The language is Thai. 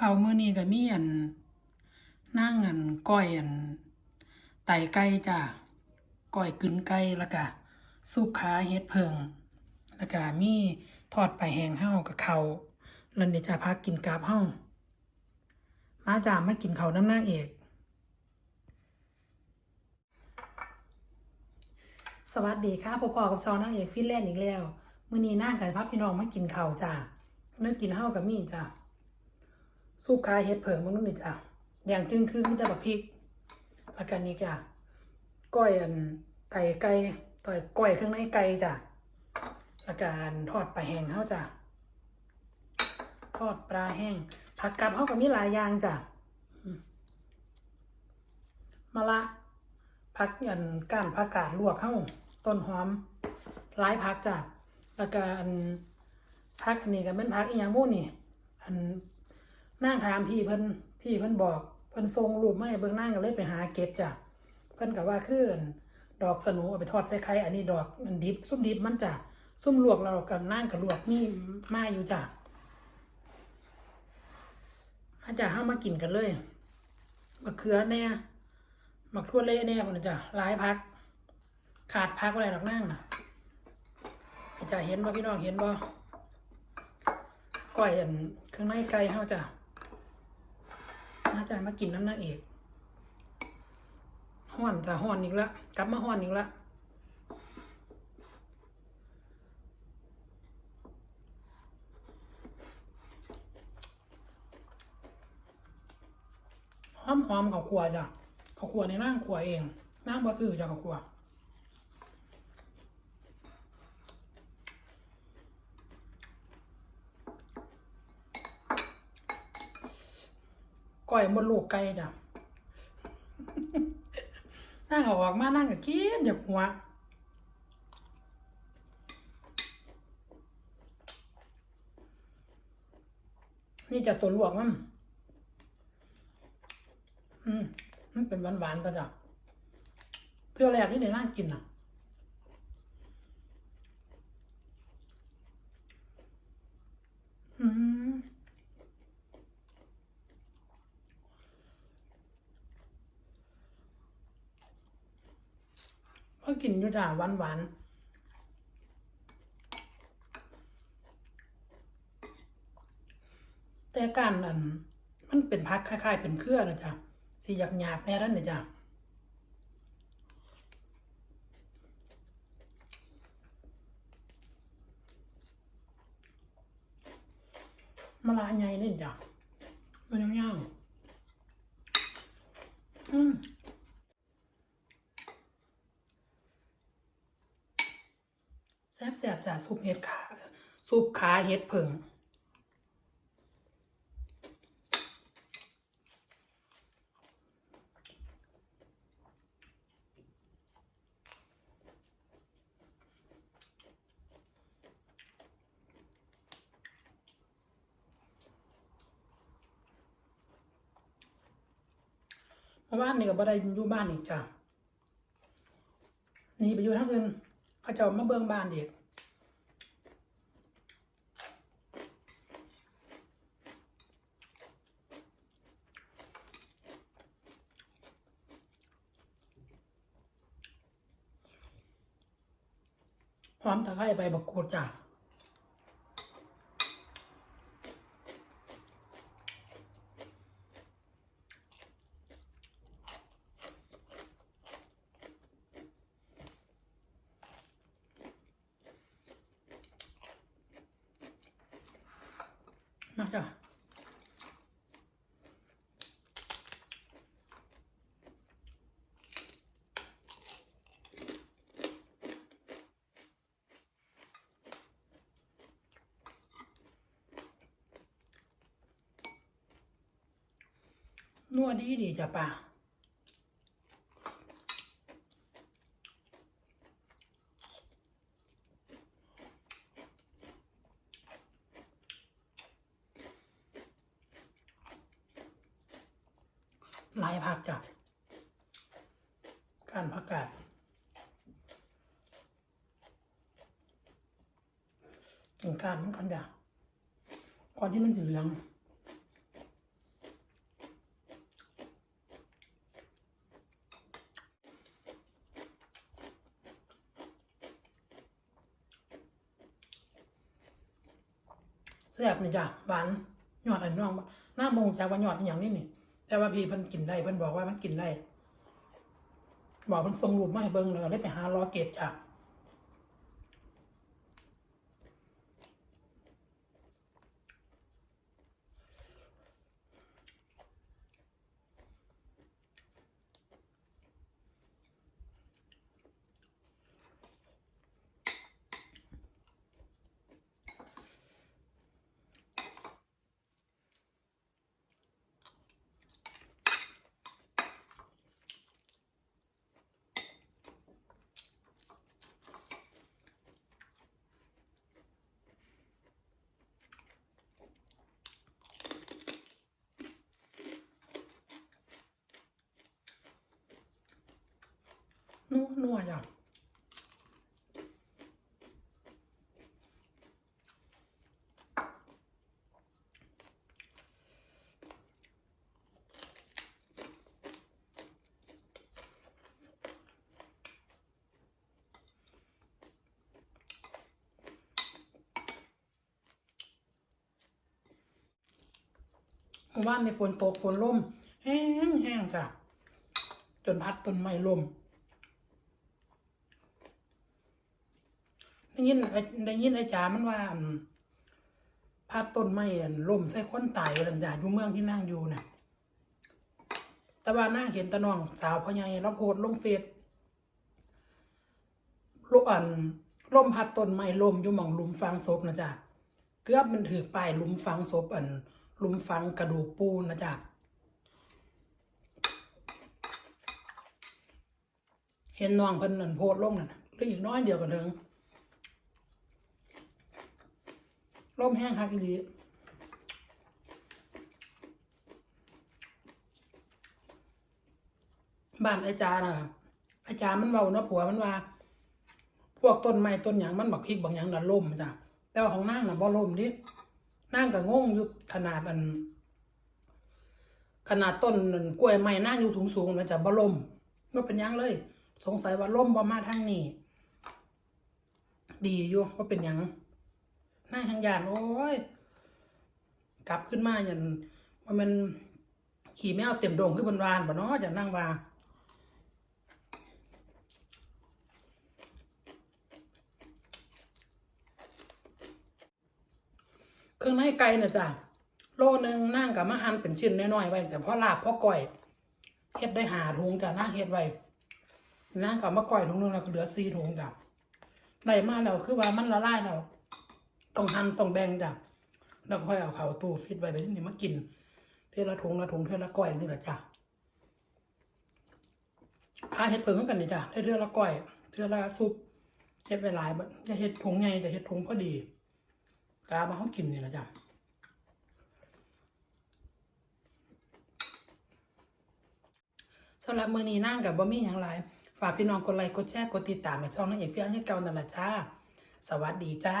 เขามือนี้ก็มีอันนั่งอันก้อยอันไตไก่จ้ะก้อยกึนไก่แล้วก็ซุปขาเฮ็ดเพิงแล้วก็มีทอดไปลาแห้งเฮากับเขาแล้วนี่จะพักกินกราบเฮามาจ้ามากินเขาน้ำนางเอกสวัสดีค่ะพ่อพ่อกับชาวนางเอกฟินแลนด์อีกแล้วมื้อนี้นางกับพาพี่น้องมากินข้าวจ้าเนื้อกินเฮากับมีจ้า ซุปคาเฮ็ดเผิงมันนู่นนี่จ้าอย่างจึงคือมีแต่บักพริกแล้วกันนี้จ้าก้อยอันไก่ไก่ต่อยก้อยเครื่องในไก่จ้าแล้วก็อันทอดปลาแห้งเฮาจ้าทอดปลาแห้ง ผักกับเฮาก็มีหลายอย่างจ้ามะละผักอันก้านผักกาดลวกเฮาต้นหอมหลายผักจ้าแล้วก็อันผักอันนี้ก็เป็นผักอีหยังบุนี่อัน นั่งถามพี่เพิ่นพี่เพิ่นบอกเพิ่นส่งรูปมาให้เบิ่งนั่งก็เลยไปหาเก็บจ้ะเพิ่นก็ว่าคืออันดอกสนูเอาไปทอดใส่ไข่อันนี้ดอกอันดิบซุ่มดิบมันจ้ะซุ่มลวกเรากับนั่งกับลวกมีมาอยู่จ้ะมาจ้ะเฮามากินกันเลยมะเขือแน่มะทั่วเละแน่พุ่นจ้ะหลายพัก ขาดพักอะไรดอกนั่งน่ะจ้ะเห็นบ่พี่น้องเห็นบ่ก้อยอันเครื่องในไก่เฮาจ้ะ มาจ้ะมากินน้ำนางเอกห้อนจะห้อนอีกแล้วกลับมาห้อนอีกแล้วหอมหอมข้าวคั่วจ้ะข้าวคั่วในนั่งคั่วเองนั่งบ่ซื้อจ้ะข้าวคั่ว ก้อยหมดลูกไก่จ้ะนั่งออกมานั่งก็กินอย่าหัวนี่จะตัวลวกมันอืมมันเป็นหวานๆก็จ้ะเพื่อแรกนี่ในน่ากินอะ อืม ก็กินอยู่จ้ะหวานหวานแต่การอันมันเป็นพักคล้าย ๆ เป็นเครือนะจ๊ะสีหยาบหยาบแน่นั่นนะจ๊ะมะละใหญ่นี่จ้ะมันย่างอืม แซ่ บแซ่บๆจ้ะซุปเห็ดขาซุปขาเห็ดเผิงเพราบ้านนี่ก็บ่ได้อยู่บ้านอีกจ้ะหนี่ไปอยู่ทั้งอื่นเขาจะมาเบิ่งบ้านเด็ก ห อมตะไคร้ใบบักกูดจ้ะมาจ้ะ นัวดีดีจ้ะป่าหลายผักจ้ะการผักกาดกินการมันกันจ้ะก่อนที่มันจะเหลือง แซ่บนี่จ้ะหวานยอดอันน้องหน้ามงจากว่ายอดอหย่างนี้นี่ แต่ว่าพี่เพิ่นกินได้เพิ่นบอกว่ามันกินได้บอกมันส่งรูปมาให้เบิ่งแล้วก็ได้ไปหารอเกตจ้ะ นัวนัวจ้ะเมื่านในฝนตกฝนล่มแห้งแห้งจ้ะ จนพัดต้นไม้ล่ม ได้ยินไอ้ได้ยินไอ้จ๋ามันว่าพาดต้นไม้ล่มใส่คนตายลันจ่าอยู่เมืองที่นั่งอยู่น่ะ แต่ว่านั่งเห็นตะนองสาวพ่อใหญ่รับโพดลงเฟซลูกอันล่มพัดต้นไม้ล่มอยู่หม่องหลุมฝังศพนะจ๊ะเกือบมันถือป้ายหลุมฝังศพอันหลุมฝังกระดูกปูนนะจ๊ะเห็นน้องเพิ่นนั่นโพดลงนั่นน่ะเหลืออีกน้อยเดียวกันถึง มแห้งครับอีลีบ้านอาจารย์น่ะอาจารย์มันเบาเนาะผัวมันว่า พวกต้นไม้ต้นหยังมันบักพริกบางอย่างน่ะล่มจ้ะแต่ว่าของนางน่ะบ่ล่มดินางก็งงอยู่ขนาดอัน ขนาดต้นกล้วยไม้นางอยู่ถุงสูงๆนะจ้ะบ่ล่มบ่เป็นยังเลย สงสัยว่าล่มบ่มาทางนี้ ดีอยู่ว่าเป็นยัง หน้าทางยานโอ้ย กลับขึ้นมาอย่างว่ามันขี่แมวเต็มโด่งขึ้นบนวานบ่เนาะจะนั่งว่าเครื่องในไก่น่ะจ้ะโลนึงนั่งกับมาหันเป็นชิ้นน้อยๆไว้แต่พอลาบพอก่อยเฮ็ดได้หาถุงจ้ะนั่งเฮ็ดไว้นั่งกับมาก่อยถุงนึงแล้วก็เหลือสี่ถุงจ้ะได้มาแล้วคือว่ามันละลายแล้ว ต้องหั่นต้องแบ่งจ้ะแล้วค่อยเอาเขาตู้ฟิตไว้ไปที่นี่มากินเท่ละถุงละถุงเท่ละก้อยนี่แหละจ้ะพาเห็ดเผิงกันนี่จ้ะเท่ละก้อยเท่ละซุปเฮ็ดไปหลายจะเฮ็ดถุงใหญ่จะเฮ็ดถุงพอดีกามาเขากินนี่แหละจ้ะสำหรับมือนี้นั่งกับบ่มีหยังหลายฝากพี่น้องกดไลค์กดแชร์กดติดตามให้ช่องนั่นเองเฟี้ยงให้เก่านั่นแหละจ้า สวัสดีจ้า